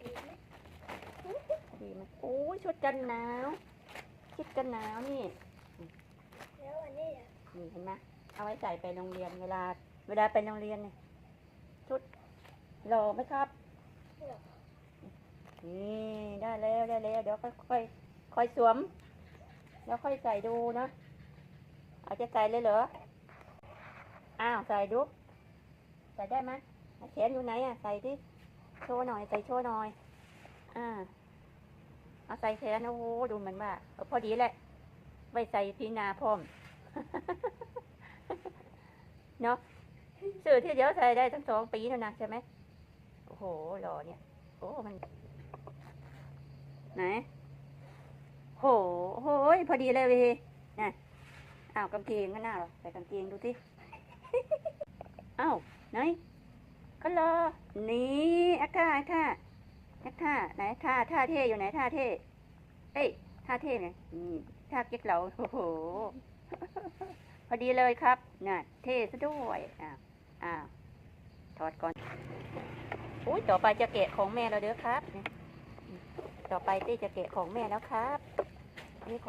ดีไหมดีไหมโอ้ยชุดกันหนาวชุดกันหนาวนี่แล้วอันนี้อะนี่เห็นไหมเอาไว้ใส่ไปโรงเรียนเวลา เวลาไปโรงเรียนเนี่ยชุดหล่อไหมครับนี่ได้แล้วได้แล้วเดี๋ยวค่อยค่อยค่อยสวม แล้วค่อยใส่ดูนะเอาจะใส่เลยเหรออ้าวใส่ดูใส่ได้ไหมแขนอยู่ไหนอะใส่ดิ โชว์หน่อย ใส่โชว์หน่อย อ่า เอาใส่แขนโอ้ดูเหมือนว่าพอดีแหละไว้ใส่พีนาพร้อม เนาะสื่อที่เดียวใส่ได้ทั้งสองปีแล้วนะใช่ไหมโอ้โหหล่อเนี่ย โอ้มัน ไหนโหโหยพอดีเลยเวยน่ะอ้าวกางเกงก็น่าหรอใส่กางเกงดูสิอ้าวไหน ก็รอนี่อาก้าอาก้าอาก้าไหนท่าท่าเท่อยู่ไหนท่าเท่เอ้ยท่าเท่เนี่ยนี่ท่าเก๊กเหลาโอ้โหพอดีเลยครับน่ะเท่ซะด้วยอ้าวอ้าวถอดก่อนอุ้ยต่อไปจะแกะของแม่เราเด้อครับ ต่อไปตี้จะเกะของแม่แล้วครับนี่ของ